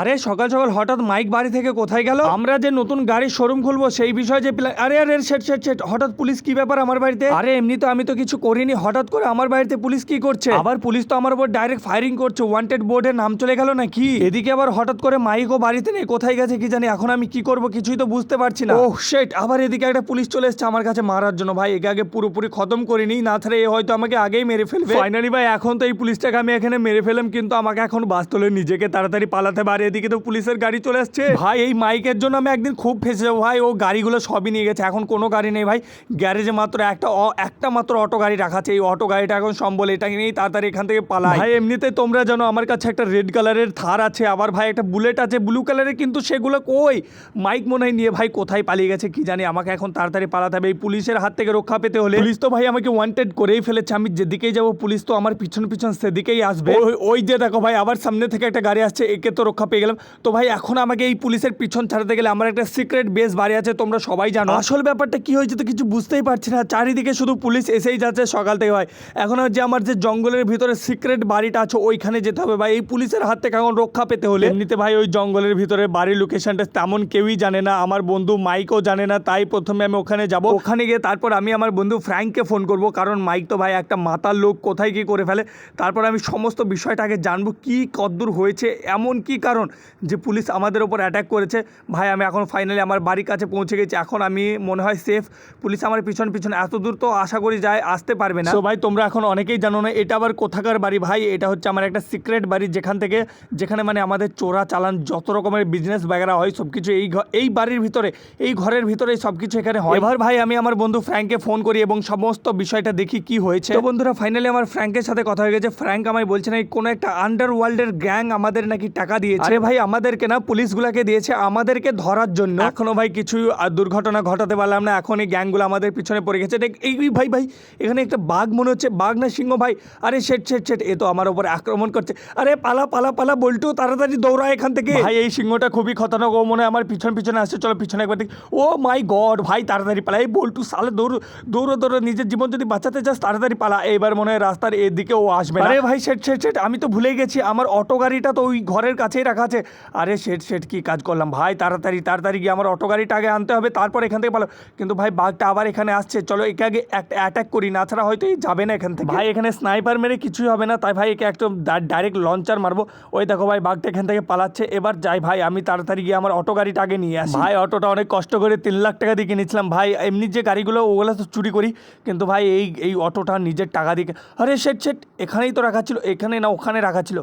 আরে সকাল সকাল হঠাৎ মাইক বাড়ি থেকে কোথায় গেল? আমরা যে নতুন গাড়ির শোরুম খুলবো সেই বিষয়ে যে আরে আরে সেট সেট সেট হঠাৎ পুলিশ কি ব্যাপার আমার বাড়িতে? আরে এমনি তো আমি তো কিছু করিনি হঠাৎ করে আমার বাড়িতে পুলিশ কি করছে? আবার পুলিশ তো আমার উপর ডাইরেক্ট ফায়ারিং করছে ওয়ান্টেড বোর্ডে নাম চলে গেল না কি এদিকে আবার হঠাৎ করে মাইকও বাড়িতে নেই কোথায় গেছে কি জানি এখন আমি কি করব কিছুই তো বুঝতে পারছি না। ওহ শেট আবার এদিকে একটা পুলিশ চলে এসেছে আমার কাছে মারার জন্য। ভাই একে আগে পুরোপুরি খতম করিনি না থাকলে এ হয়তো আমাকে আগেই মেরে ফেলবে। ফাইনালি ভাই এখন তো এই পুলিশটাকে আমি এখানে মেরে ফেলাম কিন্তু আমাকে এখন বাস তোলে নিজেকে তাড়াতাড়ি পালাতে পারে এদিকে তো পুলিশের গাড়ি চলে আসছে। ভাই এই মাইকের জন্য আমি একদিন খুব ফেসে যাব। ভাই ও গাড়িগুলো সবই নিয়ে গেছে। এখন কোনো গাড়ি নেই ভাই। গ্যারেজে মাত্র একটা একটা মাত্র অটো গাড়ি রাখা আছে। এই অটো গাড়িটা এখন সম্বল এটাকে নিয়েই তাড়াতাড়ি এখান থেকে পালাই। ভাই এমনিতে তোমরা জানো আমার কাছে একটা রেড কালারের থার আছে। আবার ভাই একটা বুলেট আছে। ব্লু কালারের কিন্তু সেগুলো কই? মাইক মনে হয় নিয়ে ভাই কোথায় পালিয়ে গেছে কি জানি? আমাকে এখন তাড়াতাড়ি পালাতে হবে। এই পুলিশের হাত থেকে রক্ষা পেতে হলে পুলিশ তো ভাই আমাকে ওয়ান্টেড করেই ফেলেছে। আমি যেদিকেই যাব পুলিশ তো আমার পিছন পিছন সেদিকেই আসবে। ওই- ওই যে দেখো ভাই আবার সামনে থেকে একটা গাড়ি আসছে। একে তো রক্ষা পেয়ে গেলাম। তো ভাই, এখন আমাকে এই পুলিশের পিছন ছাড়াতে গেলে আমার একটা সিক্রেট বেস বাড়ি আছে, তোমরা সবাই জানো। আসল ব্যাপারটা কি হয়েছে তো কিছু বুঝতেই পারছি না। চারিদিকে শুধু পুলিশ এসেই যাচ্ছে সকাল থেকে ভাই এখন যে আমার যে জঙ্গলের ভিতরে সিক্রেট বাড়িটা আছে, ওইখানে যেতে হবে। ভাই, এই পুলিশের হাত থেকে এখন রক্ষা পেতে হলে এমনিতে ভাই, ওই জঙ্গলের ভিতরে বাড়ির লোকেশনটা তেমন কেউই জানে না। আমার বন্ধু মাইকও জানে না, তাই প্রথমে আমি ওখানে যাব। ওখানে গিয়ে তারপর আমি আমার বন্ধু ফ্র্যাঙ্ককে ফোন করব, কারণ মাইক তো ভাই একটা মাতার লোক, কোথায় কি করে ফেলে। তারপর আমি সমস্ত বিষয়টাকে জানব, কি কদ্দূর হয়েছে, এমন কি কারণ যে পুলিশ আমাদের ওপর অ্যাটাক করেছে। ভাই আমি এখন ফাইনালি আমার বাড়ির কাছে পৌঁছে গেছি। এখন আমি মনে হয় সেফ পুলিশ আমার পিছন পিছন এত দূর তো আশা করি যায় আসতে পারবে না। তো ভাই তোমরা এখন অনেকেই জানো না এটা আবার কোথাকার বাড়ি? ভাই এটা হচ্ছে আমার একটা সিক্রেট বাড়ি যেখান থেকে যেখানে মানে আমাদের চোরা চালান যত রকমের বিজনেস বাগেরা হয় সব কিছু এই এই বাড়ির ভিতরে এই ঘরের ভিতরে সব কিছু এখানে হয়। এবার ভাই আমি আমার বন্ধু ফ্র্যাঙ্ককে ফোন করি এবং সমস্ত বিষয়টা দেখি কি হয়েছে। তো বন্ধুরা ফাইনালি আমার ফ্র্যাঙ্কের সাথে কথা হয়ে গেছে। ফ্র্যাঙ্ক আমায় বলছে নাকি কোনো একটা আন্ডার ওয়ার্ল্ডের গ্যাং আমাদের নাকি টাকা দিয়েছে। আরে ভাই আমাদেরকে না পুলিশগুলোকে দিয়েছে আমাদেরকে ধরার জন্য। এখনও ভাই কিছু দুর্ঘটনা ঘটাতে পারলাম না এখন এই গ্যাংগুলো আমাদের পিছনে পড়ে গেছে। এই ভাই ভাই এখানে একটা বাঘ মনে হচ্ছে বাঘ না সিংহ ভাই? আরে শেট শেট শেট এ তো আমার উপর আক্রমণ করছে। আরে পালা পালা পালা বল্টু তাড়াতাড়ি দৌড়া এখান থেকে। ভাই এই সিংহটা খুবই খতরনাক ও মনে হয় আমার পিছন পিছনে আসছে চলো পিছনে একবার দেখি। ও মাই গড ভাই তাড়াতাড়ি পালা। এই বল্টু সালে দৌড় দৌড়ো দৌড়ো নিজের জীবন যদি বাঁচাতে চাস তাড়াতাড়ি পালা। এবার মনে হয় রাস্তার এদিকে ও আসবে না। আরে ভাই শেট শেট শেট আমি তো ভুলে গেছি আমার অটো গাড়িটা তো ওই ঘরের কাছেই রাখা আছে। আরে শেট শেট কি কাজ করলাম? ভাই তাড়াতাড়ি তাড়াতাড়ি গিয়ে আমার অটো গাড়িটা আগে আনতে হবে তারপর এখান থেকে পালো কিন্তু ভাই বাঘটা আবার এখানে আসছে। চলো একে আগে একটা অ্যাটাক করি না ছাড়া হয়তো এই যাবে না এখান থেকে। ভাই এখানে স্নাইপার মেরে কিছুই হবে না তাই ভাই একে একদম ডাইরেক্ট লঞ্চার মারবো। ওই দেখো ভাই বাঘটা এখান থেকে পালাচ্ছে। এবার যাই ভাই আমি তাড়াতাড়ি গিয়ে আমার অটো গাড়িটা আগে নিয়ে আসি। ভাই অটোটা অনেক কষ্ট করে তিন লাখ টাকা দিয়ে কিনেছিলাম। ভাই এমনি যে গাড়িগুলো ওগুলো তো চুরি করি। কিন্তু ভাই এই এই অটোটা নিজের টাকা দিয়ে আরে সেট সেট এখানেই তো রাখা ছিল। এখানে না ওখানে রাখা ছিল।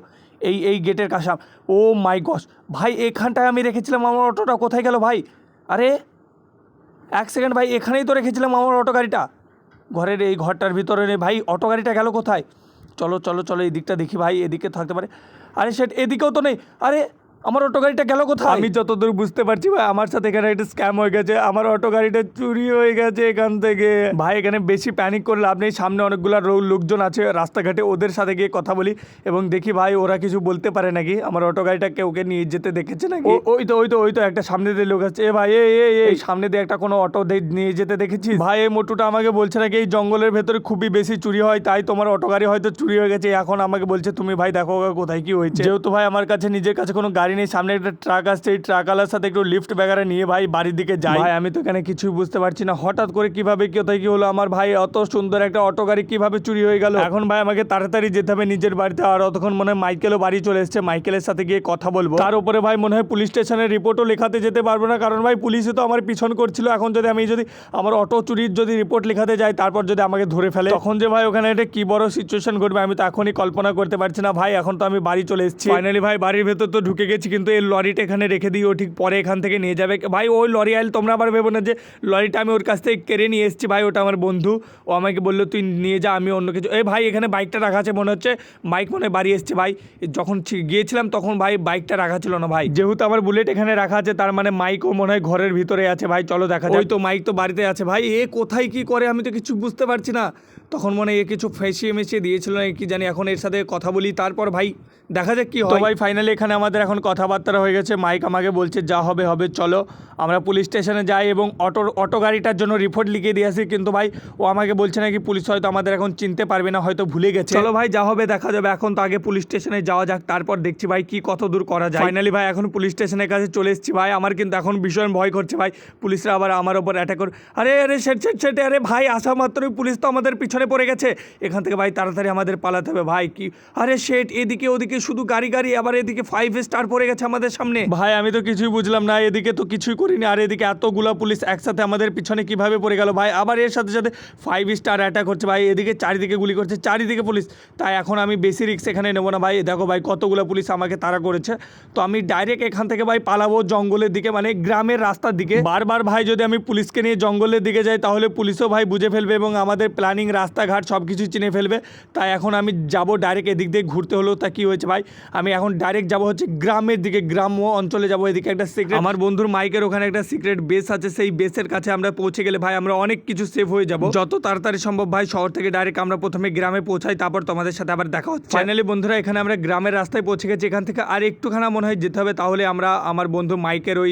এই এই গেটের কাছে। ও মাই গস ভাই, এখানটায় আমি রেখেছিলাম আমার অটোটা। কোথায় গেল ভাই? আরে, এক সেকেন্ড ভাই, এখানেই তো রেখেছিলাম আমার অটো গাড়িটা। ঘরের এই ঘরটার ভিতরে নেই ভাই, অটো গাড়িটা গেল কোথায়? চলো চলো চলো, এই দিকটা দেখি ভাই, এদিকে থাকতে পারে। আরে, সেট, এদিকেও তো নেই। আরে আমার অটো গাড়িটা গেল কোথায়? আমি যতদূর বুঝতে পারছি ভাই আমার সাথে এখানে একটা স্ক্যাম হয়ে গেছে আমার অটো গাড়িটা চুরি হয়ে গেছে এখান থেকে। ভাই এখানে বেশি প্যানিক করলে লাভ নেই সামনে অনেকগুলো লোকজন আছে রাস্তাঘাটে ওদের সাথে গিয়ে কথা বলি এবং দেখি ভাই ওরা কিছু বলতে পারে নাকি? আমার অটো গাড়িটা কেউ কে নিয়ে যেতে দেখেছে নাকি? ওই তো ওই তো ওই তো একটা সামনে দিয়ে লোক আছে এ ভাই এ এই সামনে দিয়ে একটা কোনো অটো নিয়ে যেতে দেখেছি? ভাই এই মোটুটা আমাকে বলছে নাকি এই জঙ্গলের ভেতরে খুবই বেশি চুরি হয় তাই তোমার অটো গাড়ি হয়তো চুরি হয়ে গেছে এখন আমাকে বলছে তুমি ভাই দেখো কোথায় কি হয়েছে? যেহেতু ভাই আমার কাছে নিজের কাছে কোনো গাড়ি নেই সামনে একটা ট্রাক আসছে এই ট্রাকওয়ালার সাথে একটু লিফট ব্যাগারে নিয়ে ভাই বাড়ির দিকে যাই। ভাই আমি তো এখানে কিছুই বুঝতে পারছি না। হঠাৎ করে কীভাবে কোথায় কি হলো? আমার ভাই অত সুন্দর একটা অটো গাড়ি কীভাবে চুরি হয়ে গেল? এখন ভাই আমাকে তাড়াতাড়ি যেতে হবে নিজের বাড়িতে আর অতক্ষণ মনে হয় মাইকেলও বাড়ি চলে এসেছে। মাইকেলের সাথে গিয়ে কথা বলব। তার উপরে ভাই মনে হয় পুলিশ স্টেশনের রিপোর্টও লেখাতে যেতে পারব না কারণ ভাই পুলিশে তো আমার পিছন করছিল। এখন যদি আমি যদি আমার অটো চুরির যদি রিপোর্ট লেখাতে যাই তারপর যদি আমাকে ধরে ফেলে। তখন যে ভাই ওখানে একটা কি বড় সিচুয়েশন ঘটবে আমি তো এখনই কল্পনা করতে পারছি না। ভাই এখন তো আমি বাড়ি চলে এসেছি। ফাইনালি ভাই বাড়ির ভেতর তো ঢুকে গেছি। কিন্তু এই লরিটা এখানে রেখে দিই, ও ঠিক পরে এখান থেকে নিয়ে যাবে। ভাই, ওই লরি আইল, তোমরা আবার ভেবো না যে লরিটা আমি ওর কাছ থেকে কেড়ে নিয়ে এসেছি। ভাই, ওটা আমার বন্ধু, ও আমাকে বলল, তুই নিয়ে যা, আমি অন্য কিছু এই ভাই, এখানে বাইকটা রাখা আছে মনে হচ্ছে, বাইক মনে বাড়ি এসছে। ভাই, যখন গিয়েছিলাম তখন ভাই বাইকটা রাখা ছিল না ভাই। যেহেতু আমার বুলেট এখানে রাখা আছে, তার মানে মাইকও মনে হয় ঘরের ভিতরে আছে। ভাই, চলো দেখা যায় ওই তো মাইক তো বাড়িতে আছে। ভাই, এ কোথায় কি করে আমি তো কিছু বুঝতে পারছি না। তখন মনে হয় এ কিছু ফেসিয়ে মেশিয়ে দিয়েছিল না কি জানি এখন এর সাথে কথা বলি তারপর ভাই দেখা যাক কি হয়। ভাই ফাইনালি এখানে আমাদের এখন কথাবার্তা হয়ে গেছে। মাইক আমাকে বলছে যা হবে হবে চলো। আমরা পুলিশ স্টেশনে যাই এবং অটো অটো গাড়িটার জন্য রিপোর্ট লিখে দিয়ে আসি। কিন্তু ভাই ও আমাকে বলছে নাকি পুলিশ হয়তো আমাদের এখন চিনতে পারবে না হয়তো ভুলে গেছে। চলো ভাই যা হবে দেখা যাবে। এখন তো আগে পুলিশ স্টেশনে যাওয়া যাক তারপর দেখছি ভাই কি কত দূর করা যায়। ফাইনালি ভাই এখন পুলিশ স্টেশনের কাছে চলে এসেছি ভাই। আমার কিন্তু এখন ভীষণ ভয় করছে ভাই। পুলিশরা আবার আমার ওপর অ্যাটাক কর আরে আরে সেট সেট সেট আরে ভাই আসা মাত্রই পুলিশ তো আমাদের পিছনে পড়ে গেছে। এখান থেকে ভাই তাড়াতাড়ি আমাদের পালাতে হবে ভাই, কি? আরে শেট এদিকে ওদিকে শুধু গাড়ি গাড়ি, আবার এদিকে ফাইভ স্টার পড়ে গেছে আমাদের সামনে। ভাই, আমি তো কিছুই বুঝলাম না, এদিকে তো কিছুই করিনি, আর এদিকে এতগুলা পুলিশ একসাথে আমাদের পিছনে কীভাবে পড়ে গেল ভাই? আবার এর সাথে সাথে ফাইভ স্টার অ্যাটাক করছে ভাই, এদিকে চারিদিকে গুলি করছে, চারিদিকে পুলিশ। তাই এখন আমি বেশি রিক্স এখানে নেব না ভাই। দেখো ভাই, কতগুলো পুলিশ আমাকে তাড়া করেছে। তো আমি ডাইরেক্ট এখান থেকে ভাই পালাবো জঙ্গলের দিকে মানে গ্রামের রাস্তার দিকে। বারবার ভাই যদি আমি পুলিশকে নিয়ে জঙ্গলের দিকে যাই, তাহলে পুলিশও ভাই বুঝে ফেলবে এবং আমাদের প্ল্যানিং রাস্তাঘাট সব কিছু চিনে ফেলবে। তাই এখন আমি যাব ডাইরেক্ট এদিক দিয়ে ঘুরতে হলো তা কি হয়েছে ভাই? আমি এখন ডাইরেক্ট যাব হচ্ছে গ্রামের দিকে গ্রাম্য অঞ্চলে যাব এদিকে। একটা সিক্রেট আমার বন্ধুর মাইকের ওখানে একটা সিক্রেট বেস আছে সেই বেসের কাছে আমরা পৌঁছে গেলে ভাই আমরা অনেক কিছু সেভ হয়ে যাব। যত তাড়াতাড়ি সম্ভব ভাই শহর থেকে ডাইরেক্ট আমরা প্রথমে গ্রামে পৌঁছাই তারপর তোমাদের সাথে আবার দেখা হচ্ছে। ফাইনালি বন্ধুরা এখানে আমরা গ্রামের রাস্তায় পৌঁছে গেছি। এখান থেকে আর একটুখানা মনে হয় যেতে হবে তাহলে আমরা আমার বন্ধু মাইকের ওই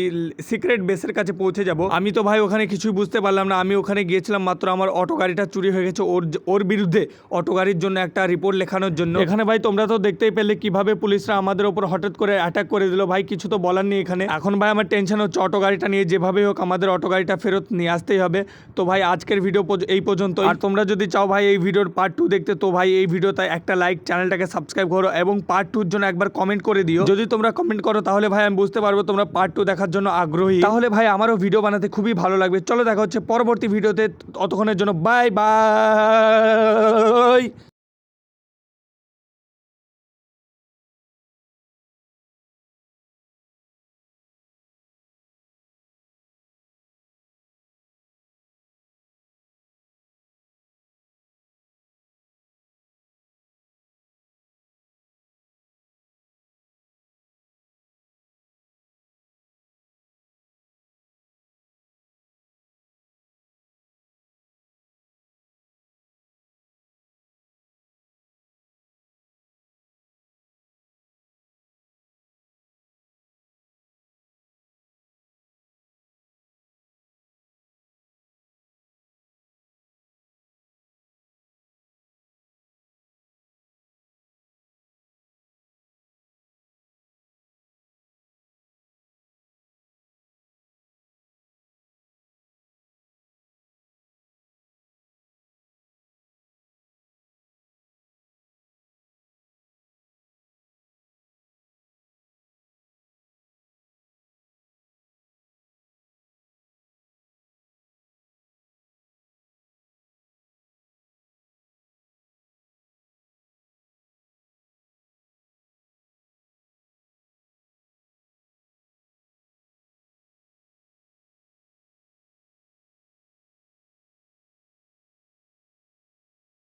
সিক্রেট বেসের কাছে পৌঁছে যাব। আমি তো ভাই ওখানে কিছুই বুঝতে পারলাম না। আমি ওখানে গিয়েছিলাম মাত্র আমার অটো গাড়িটা চুরি হয়ে গেছে ওর ওর বিরুদ্ধে অটো গাড়ির জন্য একটা রিপোর্ট লেখানোর জন্য। এখানে ভাই তোমরা তো দেখতেই পেলে কীভাবে পুলিশরা আমাদের ওপর হঠাৎ করে অ্যাটাক করে দিল। ভাই কিছু তো বলার নেই এখানে। এখন ভাই আমার টেনশন হচ্ছে অটো গাড়িটা নিয়ে যেভাবে হোক আমাদের অটো গাড়িটা ফেরত নিয়ে আসতেই হবে। তো ভাই আজকের ভিডিও এই পর্যন্ত আর তোমরা যদি চাও ভাই এই ভিডিওর পার্ট টু দেখতে তো ভাই এই ভিডিওতে একটা লাইক চ্যানেলটাকে সাবস্ক্রাইব করো এবং পার্ট টুর জন্য একবার কমেন্ট করে দিও। যদি তোমরা কমেন্ট করো তাহলে ভাই আমি বুঝতে পারব তোমরা পার্ট টু দেখার জন্য আগ্রহী। তাহলে ভাই আমারও ভিডিও বানাতে খুবই ভালো লাগবে। চলো দেখা হচ্ছে পরবর্তী ভিডিওতে অতক্ষণের জন্য বাই বাই যায়